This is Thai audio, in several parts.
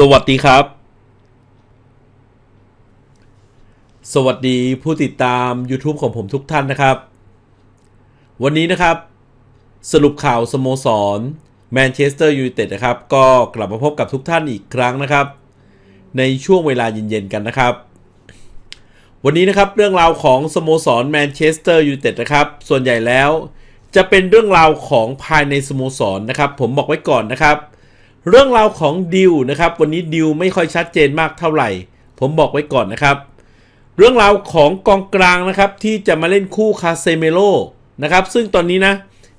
สวัสดีครับ สวัสดีผู้ติดตาม YouTube ของผมทุกท่านนะครับ วันนี้นะครับ สรุปข่าวสโมสรแมนเชสเตอร์ยูไนเต็ดนะครับ ก็กลับมาพบกับทุกท่านอีกครั้งนะครับ ในช่วงเวลาเย็นๆกันนะครับ วันนี้นะครับเรื่องราวของสโมสรแมนเชสเตอร์ยูไนเต็ดนะครับ ส่วนใหญ่แล้วจะเป็นเรื่องราวของภายในสโมสรนะครับ ผมบอกไว้ก่อนนะครับ เรื่องราวของดิวนะครับ วันนี้ดิวไม่ค่อยชัดเจนมากเท่าไหร่ ผมบอกไว้ก่อนนะครับ เรื่องราวของกองกลางนะครับ ที่จะมาเล่นคู่คาเซเมโลนะครับ ซึ่งตอนนี้นะ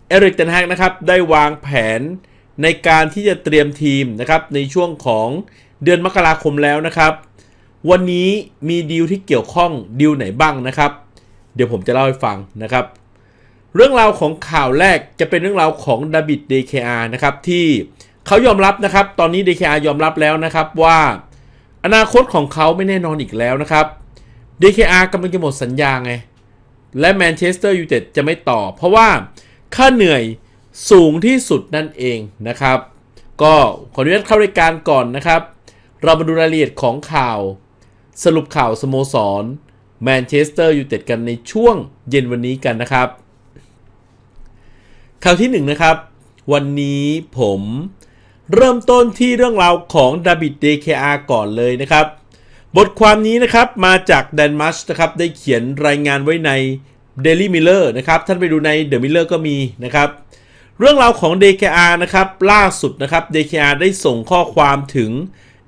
เอริกเทนแฮกนะครับ ได้วางแผนในการที่จะเตรียมทีมนะครับ ในช่วงของเดือนมกราคมแล้วนะครับ วันนี้มีดีลที่เกี่ยวข้องดีลไหนบ้างนะครับ เดี๋ยวผมจะเล่าให้ฟังนะครับ เรื่องราวของข่าวแรกจะเป็นเรื่องราวของดาบิด DKR นะครับที่ เขายอมรับนะครับ ตอนนี้ DKR ยอมรับแล้วนะครับว่า อนาคตของเขาไม่แน่นอนอีกแล้วนะครับ DKR กำลังจะหมดสัญญาไง และแมนเชสเตอร์ยูไนเต็ดจะไม่ต่อ เพราะว่าค่าเหนื่อยสูงที่สุดนั่นเองนะครับ ก็ขออนุญาตเข้ารายการก่อนนะครับ เรามาดูรายละเอียดของข่าว สรุปข่าวสโมสรแมนเชสเตอร์ยูไนเต็ดกันในช่วงเย็นวันนี้กันนะครับ ข่าวที่1นนะครับ วันนี้ผม เริ่มต้นที่เรื่องราวของดาบิด DKR ก่อนเลยนะครับ บทความนี้นะครับมาจากแดนมัชนะครับได้เขียนรายงานไว้ใน Daily Miller นะครับท่านไปดูใน The Miller ก็มีนะครับ เรื่องราวของ DKR นะครับล่าสุดนะครับ DKR ได้ส่งข้อความถึง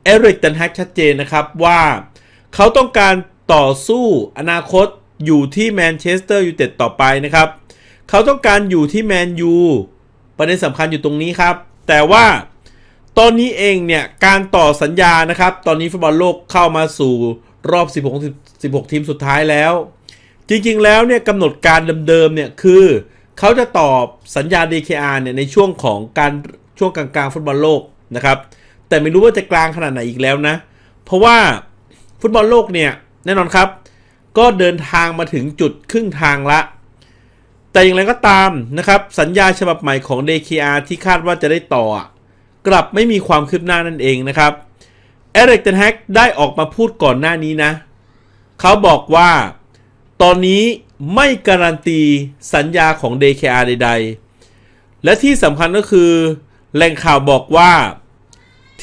เอริกตันแฮกชัดเจนนะครับว่าเขาต้องการต่อสู้อนาคตอยู่ที่แมนเชสเตอร์ยูไนเต็ดต่อไปนะครับ เขาต้องการอยู่ที่แมนยูประเด็นสำคัญอยู่ตรงนี้ครับ แต่ว่า ตอนนี้เองเนี่ยการต่อสัญญานะครับ ตอนนี้ฟุตบอลโลกเข้ามาสู่รอบ 16 16 ทีมสุดท้ายแล้ว จริงๆแล้วเนี่ยกำหนดการเดิมๆเนี่ยคือเขาจะตอบสัญญา DKR เนี่ยในช่วงของการช่วงกลางๆฟุตบอลโลกนะครับ แต่ไม่รู้ว่าจะกลางขนาดไหนอีกแล้วนะ เพราะว่าฟุตบอลโลกเนี่ยแน่นอนครับ ก็เดินทางมาถึงจุดครึ่งทางละ แต่อย่างไรก็ตามนะครับ สัญญาฉบับใหม่ของ DKR ที่คาดว่าจะได้ต่อ กลับไม่มีความคืบหน้านั่นเองนะครับเอริกเทนแฮกได้ออกมาพูดก่อนหน้านี้นะ เขาบอกว่าตอนนี้ไม่การันตีสัญญาของ DKR ใด ๆ และที่สำคัญก็คือแหล่งข่าวบอกว่า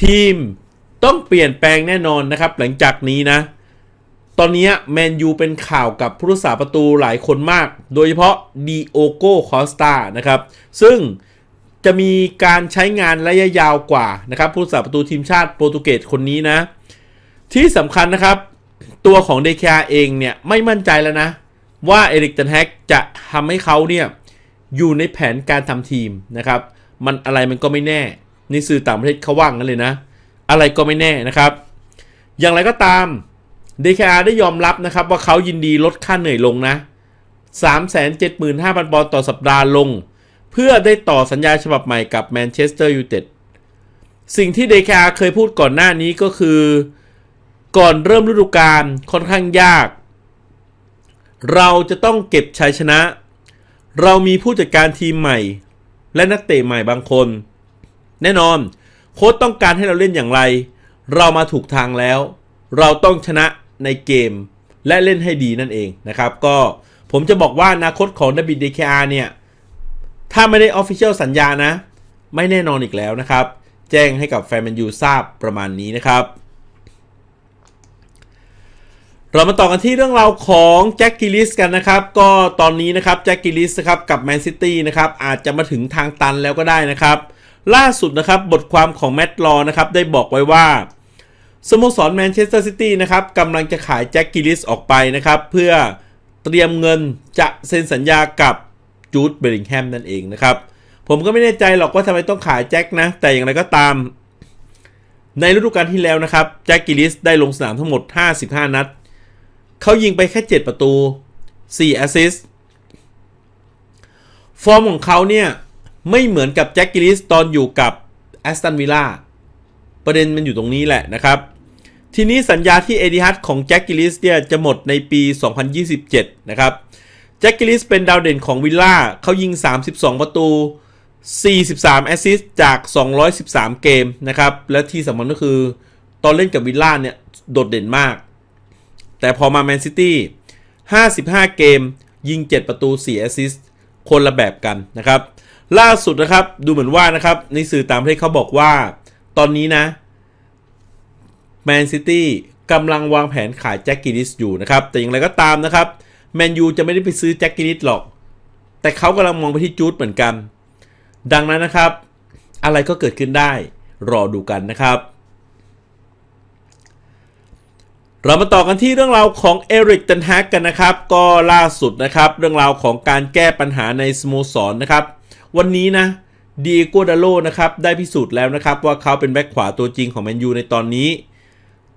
ทีมต้องเปลี่ยนแปลงแน่นอนนะครับ หลังจากนี้นะ ตอนนี้แมนยูเป็นข่าวกับผู้รักษาประตูหลายคนมาก โดยเฉพาะดีโอโกคอสตานะครับ ซึ่ง จะมีการใช้งานระยะยาวกว่านะครับผู้รักษาประตูทีมชาติโปรตุเกสคนนี้นะ ที่สำคัญนะครับ ตัวของเดคาเองเนี่ยไม่มั่นใจแล้วนะ ว่าเอริกเทนแฮกจะทำให้เขาเนี่ยอยู่ในแผนการทำทีมนะครับ มันอะไรมันก็ไม่แน่นี่สื่อต่างประเทศเขาว่างกันเลยนะ อะไรก็ไม่แน่นะครับ อย่างไรก็ตาม DKR ได้ยอมรับนะครับว่าเขายินดีลดค่าเหนื่อยลงนะ 375,000ปอนด์ต่อสัปดาห์ลง พื่อได้ต่อสัญญาฉบับใหม่กับแมนเชสเตอร์ยูไนเต็ดสิ่งที่ DKR เคยพูดก่อนหน้านี้ก็คือ ก่อนเริ่มฤดูกาลค่อนข้างยาก เราจะต้องเก็บชัยชนะ เรามีผู้จัดการทีมใหม่ และนักเตะใหม่บางคน แน่นอน โค้ชต้องการให้เราเล่นอย่างไร เรามาถูกทางแล้ว เราต้องชนะในเกม และเล่นให้ดีนั่นเองนะครับ ก็ผมจะบอกว่าอนาคตของดบิดเดคาเนี่ย ถ้าไม่ได้ออฟฟิเชียลสัญญานะ ไม่แน่นอนอีกแล้วนะครับ แจ้งให้กับแฟนแมนยูทราบประมาณนี้นะครับ เรามาต่อกันที่เรื่องราวของแจ็คกิลิสกันนะครับ ก็ตอนนี้นะครับแจ็คกิลิสครับกับแมนซิตี้นะครับอาจจะมาถึงทางตันแล้วก็ได้นะครับล่าสุดนะครับบทความของแมตต์ลอนะครับได้บอกไว้ว่าสโมสรแมนเชสเตอร์ซิตี้นะครับกำลังจะขายแจ็คกิลิสออกไปนะครับ เพื่อเตรียมเงินจะเซ็นสัญญากับ จูดเบริงแฮมนั่นเองนะครับ ผมก็ไม่แน่ใจหรอกว่าทำไมต้องขายแจ็คนะ แต่อย่างไรก็ตาม ในฤดูกาลที่แล้วนะครับ แจ็คกิลิสได้ลงสนามทั้งหมด 55 นัด เขายิงไปแค่ 7 ประตู 4 แอสซิสต์ฟอร์มของเขาเนี่ยไม่เหมือนกับแจ็คกิลิสตอนอยู่กับแอสตันวิลล่าประเด็นมันอยู่ตรงนี้แหละนะครับ ทีนี้สัญญาที่เอดิฮัตของแจ็คกิลิสเนี่ยจะหมดในปี 2027 นะครับ แจ็คกิลิสเป็นดาวเด่นของวิลล่าเขายิง 32 ประตู 43 แอสซิสต์จาก 213 เกมนะครับ และที่สำคัญก็คือ ตอนเล่นกับวิลล่าเนี่ย โดดเด่นมาก แต่พอมาแมนซิตี้55 เกม ยิง 7 ประตู 4 แอสซิสต์คนละแบบกันนะครับ ล่าสุดนะครับ ดูเหมือนว่านะครับ ในสื่อตางประเทศเขาบอกว่า ตอนนี้นะแมนซิตี้กำลังวางแผนขายแจ็คกินิสอยู่นะครับ แต่อย่างไรก็ตามนะครับ แมนยูจะไม่ได้ไปซื้อแจ็คกินิสหรอก แต่เขากำลังมองไปที่จูดเหมือนกัน ดังนั้นนะครับ อะไรก็เกิดขึ้นได้ รอดูกันนะครับ เรามาต่อกันที่เรื่องราวของเอริกเทนแฮกกันนะครับ ก็ล่าสุดนะครับ เรื่องราวของการแก้ปัญหาในสโมสรนนะครับ วันนี้นะดีโกดาโลนะครับได้พิสูจน์แล้วนะครับว่าเขาเป็นแบ็คขวาตัวจริงของแมนยูในตอนนี้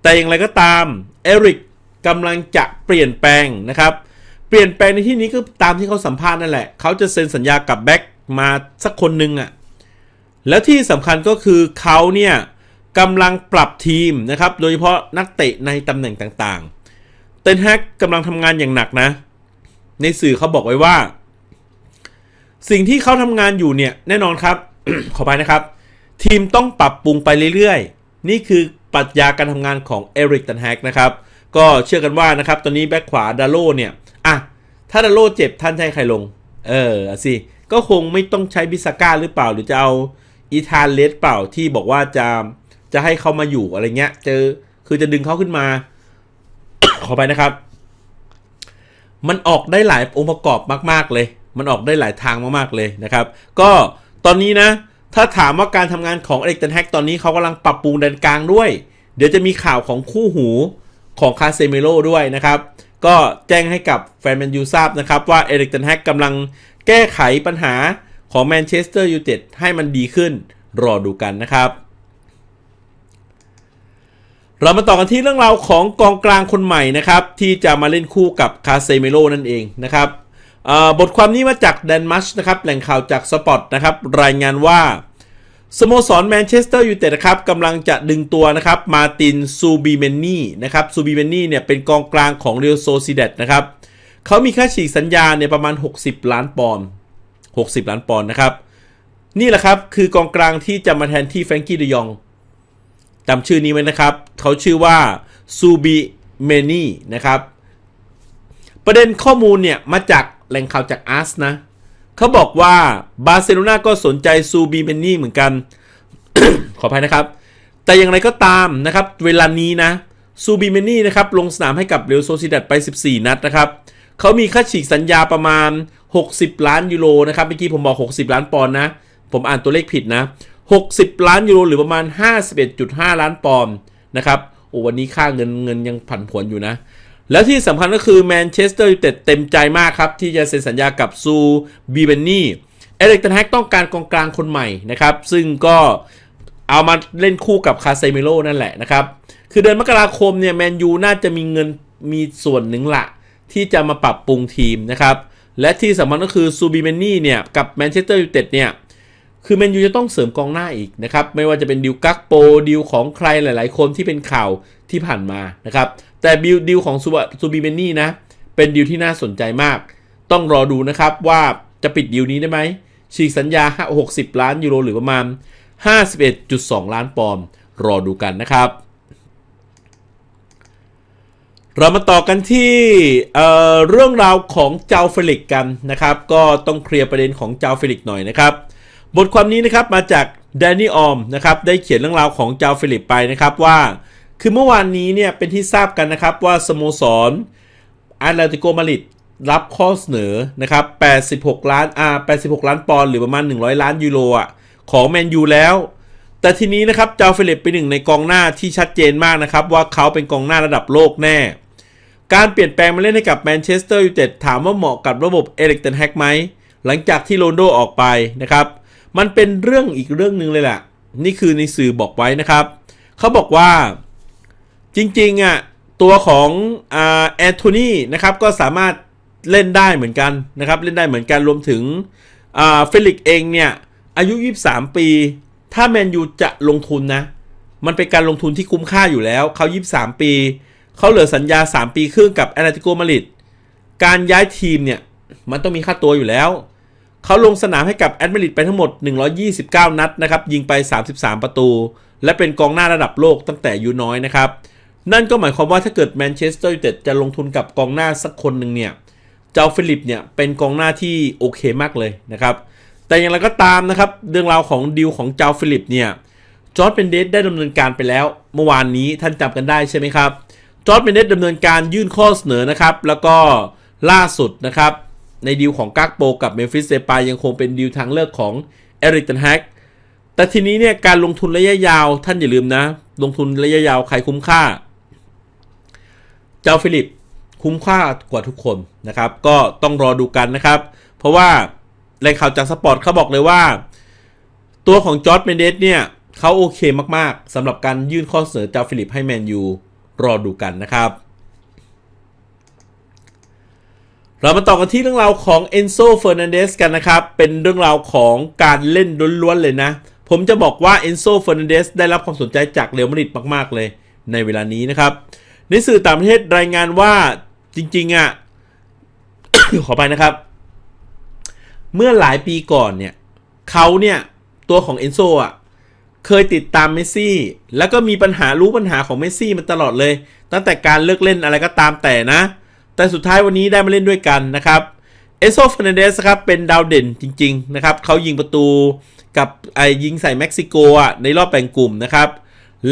แต่อย่างไรก็ตามเอริกกำลังจะเปลี่ยนแปลงนะครับ เปลี่ยนแปลงในที่นี้ก็ตามที่เขาสัมภาษณ์นั่นแหละ เขาจะเซ็นสัญญากับแบ็คมาสักคนหนึ่งอะ่ะ แล้วที่สำคัญก็คือเขาเนี่ยกำลังปรับทีมนะครับ โดยเฉพาะนักเตะในตำแหน่งต่างๆ เตนแฮกกำลังทำงานอย่างหนักนะ ในสื่อเขาบอกไว้ว่า สิ่งที่เขาทำงานอยู่เนี่ยแน่นอนครับ ขอไปนะครับ ทีมต้องปรับปรุงไปเรื่อยๆ นี่คือปรัชญาการทำงานของเอริกตันแฮกนะครับ ก็เชื่อกันว่านะครับ ตอนนี้แบ็คขวาดาโลเนี่ย ถ้าดาโลเจ็บท่านให้ใครลง เออสิก็คงไม่ต้องใช้บิสก้าหรือเปล่า หรือจะเอาอีธานเลสเปล่าที่บอกว่าจะจะให้เขามาอยู่อะไรเงี้ย เจอคือจะดึงเขาขึ้นมา ขอไปนะครับ มันออกได้หลายองค์ประกอบมาก ๆ เลย มันออกได้หลายทางมากๆเลยนะครับ ก็ตอนนี้นะ ถ้าถามว่าการทำงานของเอริกเทนแฮกตอนนี้เขากำลังปรับปรุงแดนกลางด้วย เดี๋ยวจะมีข่าวของคู่หูของคาเซเมโลด้วยนะครับ ก็แจ้งให้กับแฟนแมนยูทราบนะครับ ว่าเอริกเทนแฮกกำลังแก้ไขปัญหาของแมนเชสเตอร์ยูไนเต็ดให้มันดีขึ้น รอดูกันนะครับ เรามาต่อกันที่เรื่องราวของกองกลางคนใหม่นะครับ ที่จะมาเล่นคู่กับคาเซเมโลนั่นเองนะครับบทความนี้มาจากแดนมัชนะครับแหล่งข่าวจากสปอตนะครับรายงานว่า สโมสรแมนเชสเตอร์ยูไนเต็ดนะครับกำลังจะดึงตัวนะครับมาตินซูบีเมนนี่นะครับซูบีเมนนี่เนี่ยเป็นกองกลางของเรอัลโซซิเดตนะครับเขามีค่าฉีกสัญญาเนี่ยประมาณ 60 ล้านปอนด์60 ล้านปอนด์นะครับ นี่แหละครับคือกองกลางที่จะมาแทนที่แฟรงกี้เดยองจำชื่อนี้ไว้นะครับ เขาชื่อว่าซูบีเมนี่นะครับ ประเด็นข้อมูลเนี่ยมาจากแหล่งข่าวจากอาร์สนะ เขาบอกว่าบาร์เซโลนาก็สนใจซูบีเมนี่เหมือนกัน ขออภัยนะครับ แต่อย่างไรก็ตามนะครับ เวลานี้นะซูบีเมนี่นะครับลงสนามให้กับเรอัลโซซิดัดไป 14 นัดนะครับเขามีค่าฉีกสัญญาประมาณ 60 ล้านยูโรนะครับเมื่อกี้ผมบอก 60 ล้านปอนด์นะ ผมอ่านตัวเลขผิดนะ 60 ล้านยูโรหรือประมาณ 51.5 ล้านปอนด์นะครับโอ้วันนี้ค่าเงินเงินยังผันผวนอยู่นะ แล้วที่สำคัญก็คือแมนเชสเตอร์ยูไนเต็ดเต็มใจมากครับ ที่จะเซ็นสัญญากับซูบีเบนนี่เอริกตันแฮกต้องการกองกลางคนใหม่นะครับ ซึ่งก็เอามาเล่นคู่กับคาเซมิโลนั่นแหละนะครับ คือเดือนมกราคมเนี่ยแมนยูน่าจะมีเงินมีส่วนหนึ่งละที่จะมาปรับปรุงทีมนะครับ และที่สำคัญก็คือซูบีเมนนี่เนี่ยกับแมนเชสเตอร์ยูไนเต็ดเนี่ยคือแมนยูจะต้องเสริมกองหน้าอีกนะครับ ไม่ว่าจะเป็นดิวกักโปดิวของใครหลาย ๆ คนที่เป็นข่าวที่ผ่านมานะครับ แต่บิลดิวของซูบีเมนนี่นะ เป็นดิวที่น่าสนใจมาก ต้องรอดูนะครับว่าจะปิดดิวนี้ได้ไหมฉีกสัญญา 60 ล้านยูโรหรือประมาณ 51.2 ล้านปอนด์รอดูกันนะครับ เรามาต่อกันที่เเรื่องราวของเจ้าเฟลิกกันนะครับ ก็ต้องเคลียร์ประเด็นของเจ้าเฟลิกหน่อยนะครับ บทความนี้นะครับมาจากแดนนี่ออมนะครับได้เขียนเรื่องราวของเจ้าเฟลิปไปนะครับว่า คือเมื่อวานนี้เนี่ยเป็นที่ทราบกันนะครับว่าสโมสรอาร์เลติโกมาริดรับข้อเสนอนะครับ 86 ล้านอ่า86 ล้านปอนด์หรือประมาณ 100 ล้านยูโรอะของแมนยูแล้ว แต่ทีนี้นะครับเจ้าเฟลิปเป็นหนึ่งในกองหน้าที่ชัดเจนมากนะครับ ว่าเขาเป็นกองหน้าระดับโลกแน่ การเปลี่ยนแปลงมาเล่นให้กับแมนเชสเตอร์ยูไนเต็ดถามว่าเหมาะกับระบบเอริกเทนแฮกไหม หลังจากที่โรนโดออกไปนะครับ มันเป็นเรื่องอีกเรื่องหนึ่งเลยแหละ นี่คือในสื่อบอกไว้นะครับ เขาบอกว่า จริงๆอะตัวของแอนโทนีนะครับก็สามารถเล่นได้เหมือนกันนะครับ เล่นได้เหมือนกันรวมถึงเฟลิกเองเนี่ย อายุ 23 ปี ถ้าแมนยูจะลงทุนนะ มันเป็นการลงทุนที่คุ้มค่าอยู่แล้วเขา 23 ปี เขาเหลือสัญญา 3 ปีครึ่งกับแอตเลติโกมาริดการย้ายทีมเนี่ย มันต้องมีค่าตัวอยู่แล้ว เขาลงสนามให้กับแอตมาดริดไปทั้งหมด 129 นัดนะครับ ยิงไป 33 ประตู และเป็นกองหน้าระดับโลกตั้งแต่อายุน้อยนะครับ นั่นก็หมายความว่าถ้าเกิดแมนเชสเตอร์ยูไนเต็ดจะลงทุนกับกองหน้าสักคนหนึ่งเนี่ยเจ้าฟิลิปเนี่ยเป็นกองหน้าที่โอเคมากเลยนะครับ แต่อย่างไรก็ตามนะครับ เรื่องราวของดีลของเจ้าฟิลิปเนี่ยจอร์ดเปนเดสได้ดำเนินการไปแล้ว เมื่อวานนี้ท่านจำกันได้ใช่ไหมครับจอร์ดเปนเดสดำเนินการยื่นข้อเสนอนะครับ แล้วก็ล่าสุดนะครับ ในดีลของกักโปกับเมฟิสเซปายังคงเป็นดีลทางเลือกของเอริกตันแฮกแต่ทีนี้เนี่ยการลงทุนระยะยาวท่านอย่าลืมนะ ลงทุนระยะยาวใครคุ้มค่า เจ้าฟิลิปคุ้มค่ากว่าทุกคนนะครับ ก็ต้องรอดูกันนะครับ เพราะว่าแหล่งข่าวจากสปอร์ตเขาบอกเลยว่า ตัวของจอร์ดเมนเดสเนี่ยเขาโอเคมากๆสำหรับการยื่นข้อเสนอเจ้าฟิลิปให้แมนยูรอดูกันนะครับ เรามาต่อกันที่เรื่องราวของเอนโซเฟอร์นันเดสกันนะครับ เป็นเรื่องราวของการเล่นล้วนๆเลยนะ ผมจะบอกว่าเอนโซเฟอร์นันเดสได้รับความสนใจจากเรอัลมาดริดมากๆเลยในเวลานี้นะครับ ในสื่อต่างประเทศรายงานว่าจริงๆอะ ขอไปนะครับ เมื่อหลายปีก่อนเนี่ยเขาเนี่ยตัวของเอนโซอะเคยติดตามเมสซี่ แล้วก็มีปัญหารู้ปัญหาของเมสซี่มันตลอดเลย ตั้งแต่การเลิกเล่นอะไรก็ตามแต่นะ แต่สุดท้ายวันนี้ได้มาเล่นด้วยกันนะครับเอโซฟ e นเดสครับเป็นดาวเด่นจริง ๆ นะครับเขายิงประตูกับไอยิงใส่เม็กซิโกอะในรอบแบ่งกลุ่มนะครับ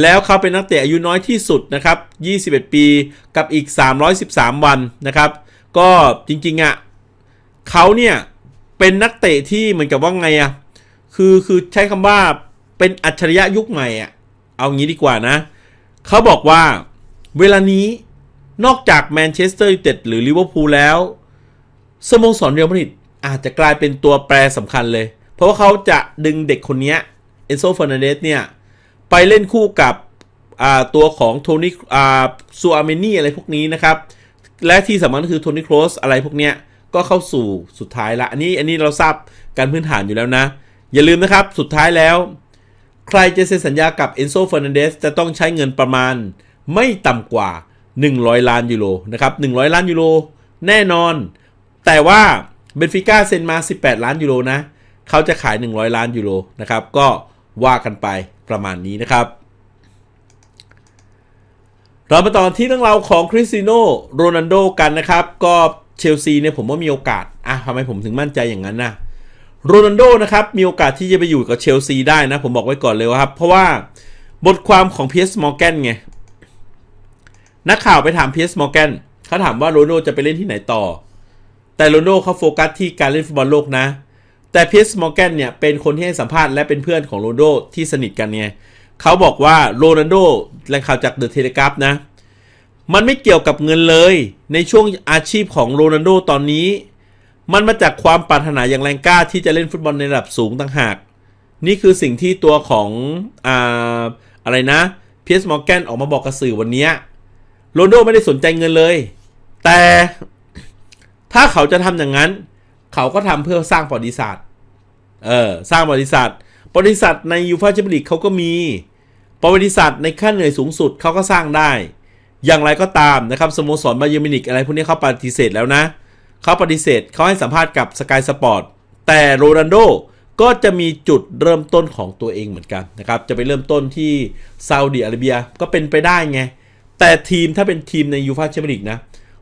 แล้วเขาเป็นนักเตะอายุน้อยที่สุดนะครับ 21 ปีกับอีก 313 วันนะครับ ก็จริงๆอะเขาเนี่ยเป็นนักเตะที่เหมือนกับว่าไงอะคือคือใช้คำว่าเป็นอัจฉริยะยุคใหม่อะเอางี้ดีกว่านะ เขาบอกว่าเวลานี้นอกจากแมนเชสเตอร์ยูไนเต็ดหรือลิเวอร์พูลแล้วสโมสรเรอัลมาดริดอาจจะกลายเป็นตัวแปรสำคัญเลย เพราะว่าเขาจะดึงเด็กคนนี้เอนโซเฟอร์นันเดสเนี่ย ไปเล่นคู่กับตัวของโทนี่ซูอาเมนี่อะไรพวกนี้นะครับ และที่สำคัญก็คือโทนี่โครสอะไรพวกเนี้ยก็เข้าสู่สุดท้ายละ อันนี้อันนี้เราทราบการพื้นฐานอยู่แล้วนะ อย่าลืมนะครับสุดท้ายแล้ว ใครจะเซ็นสัญญากับเอนโซเฟอร์นันเดสจะต้องใช้เงินประมาณไม่ต่ำกว่า 100 ล้านยูโรนะครับ100 ล้านยูโรแน่นอน แต่ว่าเบนฟิก้าเซ็นมา 18 ล้านยูโรนะ เขาจะขาย 100 ล้านยูโรนะครับ ก็ ว่ากันไปประมาณนี้นะครับ เรามาต่อที่เรื่องราวของคริสติโนโรนัลโดกันนะครับ ก็เชลซีเนี่ยผมว่ามีโอกาสอะทำไมผมถึงมั่นใจอย่างนั้นนะโรนัลโดนะครับมีโอกาสที่จะไปอยู่กับเชลซีได้นะ ผมบอกไว้ก่อนเลยครับ เพราะว่าบทความของเพีเอสมอร์แกนไงนักข่าวไปถามเพีเอสมอร์แกนเขาถามว่าโรนัลโดจะไปเล่นที่ไหนต่อ แต่โรนัลโดเขาโฟกัสที่การเล่นฟุตบอลโลกนะ แต่พีเอสมอร์แกนเนี่ยเป็นคนที่ให้สัมภาษณ์และเป็นเพื่อนของโรนัลโดที่สนิทกันไงเขาบอกว่าโรนัลโดแหล่งข่าวจากเดอะเทเลกราฟนะ มันไม่เกี่ยวกับเงินเลย ในช่วงอาชีพของโรนัลโดตอนนี้ มันมาจากความปรารถนาอย่างแรงกล้าที่จะเล่นฟุตบอลในระดับสูงต่างหาก นี่คือสิ่งที่ตัวของอ่าอะไรนะพีเอสมอร์แกนออกมาบอกกับสื่อวันนี้โรนัลโดไม่ได้สนใจเงินเลย แต่ถ้าเขาจะทำอย่างนั้น เขาก็ทำเพื่อสร้างประวัติศาสตร์ เออสร้างประวัติศาสตร์ประวัติศาสตร์ในยูฟ่าแชมเปี้ยนลีกเขาก็มีประวัติศาสตร์ในขั้นเหนื่อยสูงสุดเขาก็สร้างได้ อย่างไรก็ตามนะครับสโมสรบาเยอร์มินิกอะไรพวกนี้เขาปฏิเสธแล้วนะเขาปฏิเสธเขาให้สัมภาษณ์กับสกายสปอร์ตแต่โรนัลโดก็จะมีจุดเริ่มต้นของตัวเองเหมือนกันนะครับ จะไปเริ่มต้นที่ซาอุดิอาระเบียก็เป็นไปได้ไง แต่ทีมถ้าเป็นทีมในยูฟ่าแชมเปี้ยนลีกนะ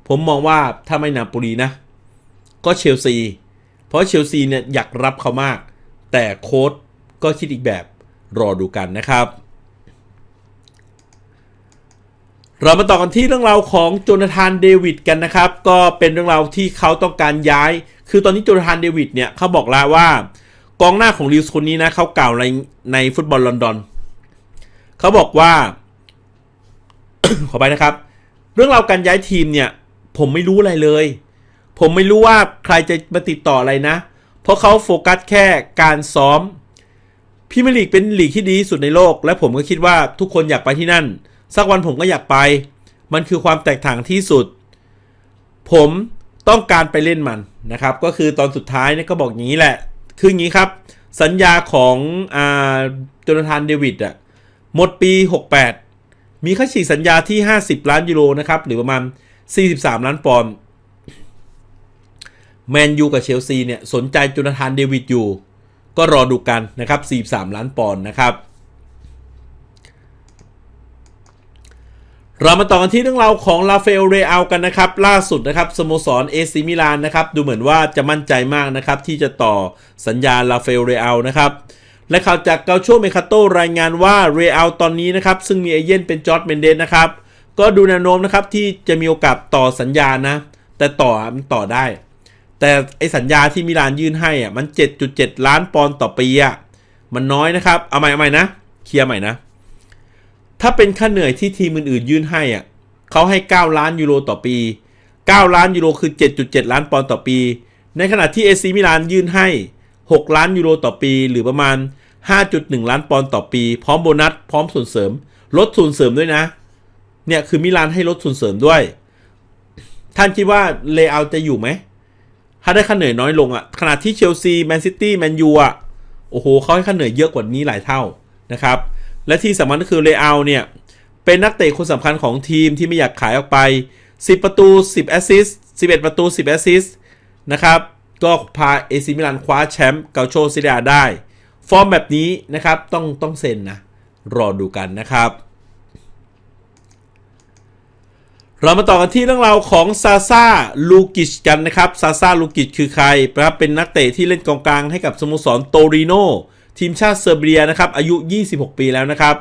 ผมมองว่าถ้าไม่นาโปลีนะ ก็เชลซี เพราะเชลซีเนี่ยอยากรับเขามาก แต่โค้ดก็คิดอีกแบบรอดูกันนะครับ เรามาต่อกันที่เรื่องราวของโจนาธานเดวิดกันนะครับ ก็เป็นเรื่องราวที่เขาต้องการย้าย คือตอนนี้โจนาธานเดวิดเนี่ยเขาบอกแล้วว่ากองหน้าของลิวส์คนนี้นะเขากล่าวในในฟุตบอลลอนดอนเขาบอกว่า ขอไปนะครับ เรื่องราวการย้ายทีมเนี่ย ผมไม่รู้อะไรเลย ผมไม่รู้ว่าใครจะมาติดต่ออะไรนะ เพราะเขาโฟกัสแค่การซ้อมพิมยร์ลีกเป็นลีกที่ดีที่สุดในโลก และผมก็คิดว่าทุกคนอยากไปที่นั่น สักวันผมก็อยากไป มันคือความแตกต่างที่สุด ผมต้องการไปเล่นมันนะครับ ก็คือตอนสุดท้ายเนี่ยก็บอกอย่างนี้แหละ คืออย่างนี้ครับ สัญญาของอ่าโจนาธานเดวิดอะหมดปี 68 มีค่าฉีกสัญญาที่ 50 ล้านยูโรนะครับ หรือประมาณ 43 ล้านปอนด์ แมนยูกับเชลซีเนี่ยสนใจโจนาธานเดวิดอยู่ ก็รอดูกันนะครับ 43 ล้านปอนด์นะครับ เรามาต่อกันที่เรื่องราวของลาเฟลเรอัลกันนะครับ ล่าสุดนะครับสโมสรเอซิมิลานนะครับ ดูเหมือนว่าจะมั่นใจมากนะครับ ที่จะต่อสัญญาลาเฟลเรอัลนะครับและข่าวจากเกาโชเมคาโตรายงานว่าเรอัลตอนนี้นะครับ ซึ่งมีเอเย่นเป็นจอร์ดเมนเดสนะครับ ก็ดูแนวโน้มนะครับที่จะมีโอกาสต่อสัญญานะ แต่ต่อมันต่อได้ แต่ไอสัญญาที่มิลานยื่นให้อะมัน 7.7 ล้านปอนด์ต่อปีอะมันน้อยนะครับ เอาใหม่เอาใหม่นะ เคลียร์ใหม่นะ ถ้าเป็นค่าเหนื่อยที่ทีมอื่นๆยื่นให้อะเขาให้ 9 ล้านยูโรต่อปี 9 ล้านยูโรคือ 7.7 ล้านปอนด์ต่อปี ในขณะที่เอซีมิลานยื่นให้ 6 ล้านยูโรต่อปี หรือประมาณ 5.1 ล้านปอนด์ต่อปี พร้อมโบนัส พร้อมส่วนเสริม ลดส่วนเสริมด้วยนะ เนี่ยคือมิลานให้ลดส่วนเสริมด้วย ท่านคิดว่าเลเอาจะอยู่ไหม ถ้าได้ค่าเหนื่อยน้อยลงอะ่ะขณะที่เชลซีแมนซิตี้แมนยูอะโอ้โหเขาให้ค่าเหนื่อยเยอะกว่านี้หลายเท่านะครับ และที่สำคัญก็คือเลอาเนี่ย เป็นนักเตะคนสำคัญของทีมที่ไม่อยากขายออกไป 10 ประตู 10 แอสซิสต์11 ประตู 10 แอสซิสต์นะครับ ก็พาเอซิมิลานคว้าแชมป์เกาโชซิเลียได้ ฟอร์มแบบนี้นะครับต้องต้องเซ็นนะ รอดูกันนะครับ เรามาต่อกันที่เรื่องราวของซาซาลูกิชกันนะครับซาซาลูกิชคือใครนะครับเป็นนักเตะที่เล่นกองกลางให้กับสโมสรโตริโนทีมชาติเซอร์เบียนะครับอายุ 26 ปีแล้วนะครับ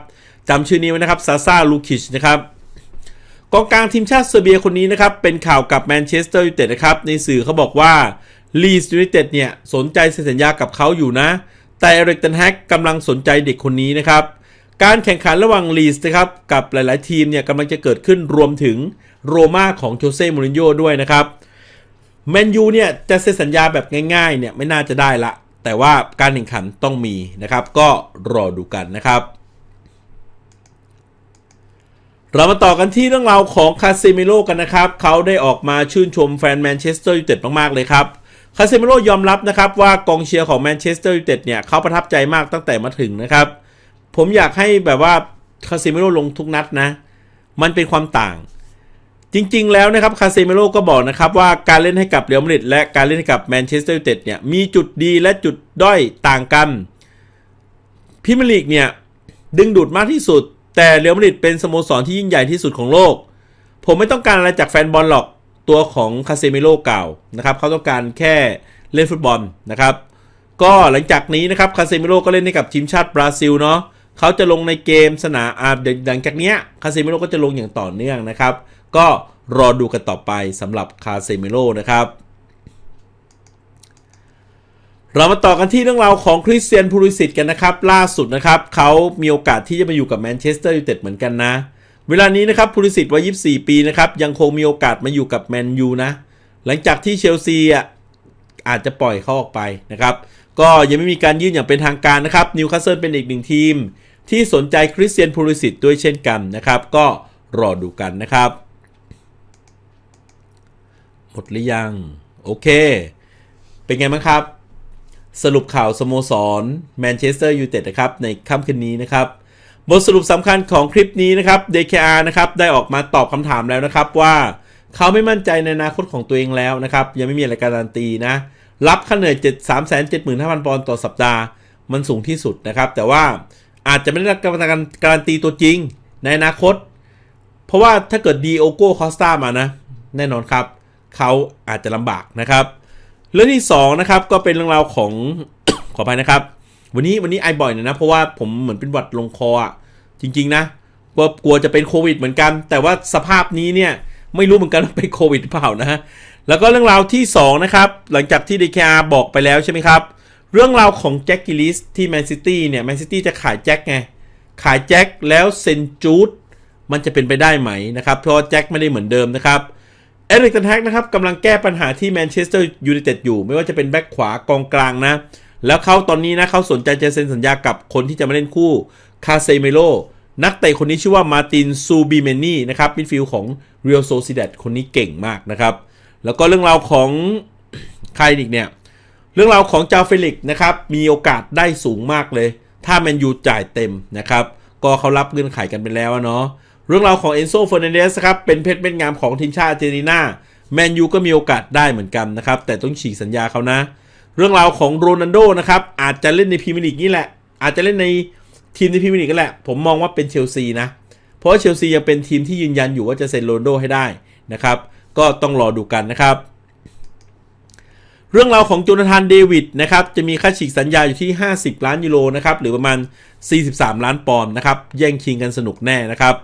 จำชื่อนี้ไว้นะครับซาซาลูกิชนะครับกองกลางทีมชาติเซอร์เบียคนนี้นะครับเป็นข่าวกับแมนเชสเตอร์ยูไนเต็ดนะครับในสื่อเขาบอกว่าลีสยูไนเต็ดเนี่ยสนใจเซ็นสัญญากับเขาอยู่นะ แต่เอริกเทนแฮกกำลังสนใจเด็กคนนี้นะครับ การแข่งขันระหว่างลีสนะครับกับหลาย ๆ ทีมเนี่ยกำลังจะเกิดขึ้นรวมถึงโรม่าของโจเซ่มูรินโญ่ด้วยนะครับแมนยูเนี่ยจะเซ็นสัญญาแบบง่าย ๆ เนี่ยไม่น่าจะได้ละ แต่ว่าการแข่งขันต้องมีนะครับ ก็รอดูกันนะครับ เรามาต่อกันที่เรื่องราวของคาเซมิโลกันนะครับ เขาได้ออกมาชื่นชมแฟนแมนเชสเตอร์ยูไนเต็ดมาก ๆ เลยครับคาเซมิโลยอมรับนะครับว่ากองเชียร์ของแมนเชสเตอร์ยูไนเต็ดเนี่ยเขาประทับใจมากตั้งแต่มาถึงนะครับ ผมอยากให้แบบว่าคาซิเมโลลงทุกนัดนะ มันเป็นความต่าง จริง ๆ แล้วนะครับคาซิเมโลก็บอกนะครับว่าการเล่นให้กับเรอัลมาดริดและการเล่นให้กับแมนเชสเตอร์ยูไนเต็ดเนี่ยมีจุดดีและจุดด้อยต่างกันพรีเมียร์ลีกเนี่ยดึงดูดมากที่สุด แต่เรอัลมาดริดเป็นสโมสรที่ยิ่งใหญ่ที่สุดของโลก ผมไม่ต้องการอะไรจากแฟนบอลหรอกตัวของคาเซมิโลเก่านะครับเขาต้องการแค่เล่นฟุตบอลนะครับ ก็หลังจากนี้นะครับคาเซมิโลก็เล่นให้กับทีมชาติบราซิลเนาะ เขาจะลงในเกมสนามอาหลังจากเนี้ยคาเซมิโลก็จะลงอย่างต่อเนื่องนะครับ ก็รอดูกันต่อไปสำหรับคาเซมิโลนะครับ เรามาต่อกันที่เรื่องราวของคริสเตียนพูริสิตกันนะครับ ล่าสุดนะครับ เขามีโอกาสที่จะมาอยู่กับแมนเชสเตอร์ยูไนเต็ดเหมือนกันนะ เวลานี้นะครับพูริสิตวัย24 ปีนะครับ ยังคงมีโอกาสมาอยู่กับแมนยูนะ หลังจากที่เชลซีอะอาจจะปล่อยเขาออกไปนะครับ ก็ยังไม่มีการยื่นอย่างเป็นทางการนะครับนิวคาสเซิลเป็นอีกหนึ่งทีม ที่สนใจคริสเตียนพูริสิตด้วยเช่นกันนะครับ ก็รอดูกันนะครับ หมดหรือยัง โอเค เป็นไงบ้างครับ สรุปข่าวสโมสรแมนเชสเตอร์ยูไนเต็ดนะครับ ในค่ำคืนนี้นะครับบทสรุปสำคัญของคลิปนี้นะครับ DKR นะครับได้ออกมาตอบคำถามแล้วนะครับว่าเขาไม่มั่นใจในอนาคตของตัวเองแล้วนะครับ ยังไม่มีอะไรการันตีนะ รับค่าเหนื่อย7 3 7 5 0 0 0 ปอนด์ต่อสัปดาห์ มันสูงที่สุดนะครับ แต่ว่า อาจจะไม่ได้รับการการันตีตัวจริงในอนาคต เพราะว่าถ้าเกิดดีโอโก้คอสตามานะ แน่นอนครับ เขาอาจจะลำบากนะครับ เรื่องที่2นะครับก็เป็นเรื่องราวของ ขออภัยนะครับ วันนี้วันนี้ไอบ่อยหนะนะ เพราะว่าผมเหมือนเป็นหวัดลงคออะจริง ๆ นะก็กลัวจะเป็นโควิดเหมือนกัน แต่ว่าสภาพนี้เนี่ยไม่รู้เหมือนกันว่าเป็นโควิดหรือเปล่านะฮะแล้วก็เรื่องราวที่2นะครับหลังจากที่ DKR บอกไปแล้วใช่ไหมครับ เรื่องราวของแจ็คกิลิสที่แมนซิตี้เนี่ยแมนซิตี้จะขายแจ็คไง ขายแจ็คแล้วเซนจูดมันจะเป็นไปได้ไหมนะครับเพราะแจ็คไม่ได้เหมือนเดิมนะครับเอริกเทนแฮกนะครับกำลังแก้ปัญหาที่แมนเชสเตอร์ยูไนเต็ดอยู่ ไม่ว่าจะเป็นแบ็คขวากองกลางนะ แล้วเขาตอนนี้นะเขาสนใจจะเซ็นสัญญากับคนที่จะมาเล่นคู่คาเซเมโลนักเตะคนนี้ชื่อว่ามาตินซูบิเมนี่นะครับมิดฟิลด์ของเรียลโซซิเดตคนนี้เก่งมากนะครับ แล้วก็เรื่องราวของใครอีกเนี่ย เรื่องราวของจาเฟลิกนะครับมีโอกาสได้สูงมากเลย ถ้าแมนยูจ่ายเต็มนะครับ ก็เขารับเงื่อนไขกันไปแล้วเนาะเรื่องราวของเอนโซเฟอร์นันเดสครับเป็นเพชรเป็นงามของทีมชาติอาเจนตินาแมนยูก็มีโอกาสได้เหมือนกันนะครับ แต่ต้องฉีกสัญญาเขานะ เรื่องราวของโรนัลโดนะครับอาจจะเล่นในพรีเมียร์ลีกนี่แหละ อาจจะเล่นในทีมในพรีเมียร์ลีกก็แหละ ผมมองว่าเป็นเชลซีนะ เพราะว่าเชลซียังเป็นทีมที่ยืนยันอยู่ว่าจะเซ็นโรนัลโดให้ได้นะครับ ก็ต้องรอดูกันนะครับ เรื่องราวของโจนาธานเดวิดนะครับจะมีค่าฉีกสัญญาอยู่ที่ 50 ล้านยูโรนะครับหรือประมาณ 43 ล้านปอนด์นะครับแย่งชิงกันสนุกแน่นะครับ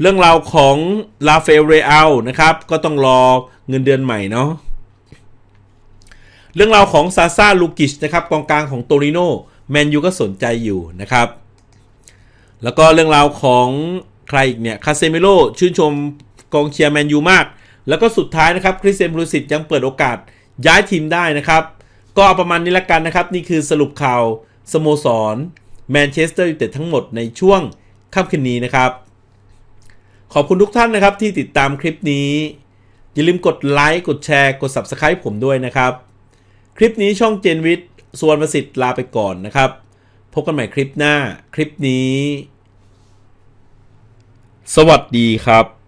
เรื่องราวของลาเฟลเรอัลนะครับก็ต้องรอเงินเดือนใหม่เนาะเรื่องราวของซาซาลูกิชนะครับกองกลางของโตริโนแมนยูก็สนใจอยู่นะครับ แล้วก็เรื่องราวของใครอีกเนี่ยคาเซมิโลชื่นชมกองเชียร์แมนยูมาก แล้วก็สุดท้ายนะครับคริสเตียนบรูซิตยังเปิดโอกาส ย้ายทีมได้นะครับ ก็เอาประมาณนี้ละกันนะครับ นี่คือสรุปข่าวสโมสรแมนเชสเตอร์ยูไนเต็ดทั้งหมดในช่วงค่ำคืนนี้นะครับ ขอบคุณทุกท่านนะครับที่ติดตามคลิปนี้ อย่าลืมกดไลค์กดแชร์กด Subscribe ผมด้วยนะครับ คลิปนี้ช่องเจนวิทย์ส่วนประสิทธิ์ลาไปก่อนนะครับ พบกันใหม่คลิปหน้าคลิปนี้ สวัสดีครับ